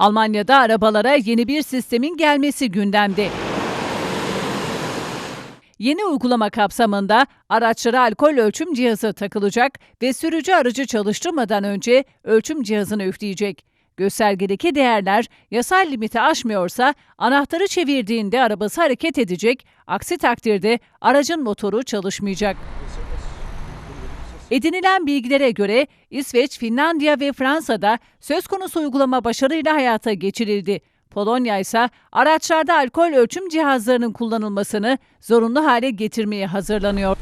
Almanya'da arabalara yeni bir sistemin gelmesi gündemde. Yeni uygulama kapsamında araçlara alkol ölçüm cihazı takılacak ve sürücü aracı çalıştırmadan önce ölçüm cihazını üfleyecek. Göstergedeki değerler yasal limiti aşmıyorsa anahtarı çevirdiğinde arabası hareket edecek, aksi takdirde aracın motoru çalışmayacak. Edinilen bilgilere göre İsveç, Finlandiya ve Fransa'da söz konusu uygulama başarıyla hayata geçirildi. Polonya ise araçlarda alkol ölçüm cihazlarının kullanılmasını zorunlu hale getirmeye hazırlanıyor.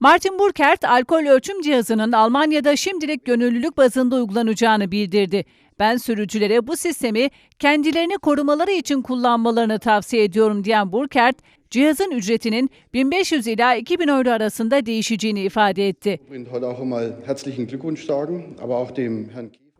Martin Burkert, alkol ölçüm cihazının Almanya'da şimdilik gönüllülük bazında uygulanacağını bildirdi. Ben sürücülere bu sistemi kendilerini korumaları için kullanmalarını tavsiye ediyorum diyen Burkert, cihazın ücretinin 1500 ila 2000 euro arasında değişeceğini ifade etti.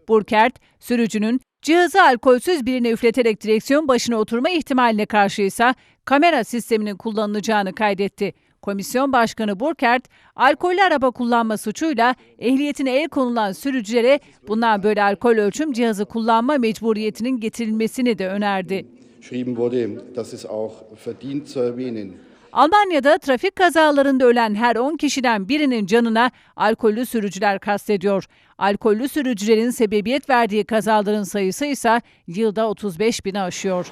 Burkert, sürücünün cihazı alkolsüz birine üfleterek direksiyon başına oturma ihtimaline karşıysa kamera sisteminin kullanılacağını kaydetti. Komisyon Başkanı Burkert, alkollü araba kullanma suçuyla ehliyetine el konulan sürücülere bundan böyle alkol ölçüm cihazı kullanma mecburiyetinin getirilmesini de önerdi. Almanya'da trafik kazalarında ölen her 10 kişiden birinin canına alkollü sürücüler kastediyor. Alkollü sürücülerin sebebiyet verdiği kazaların sayısı ise yılda 35 bini aşıyor.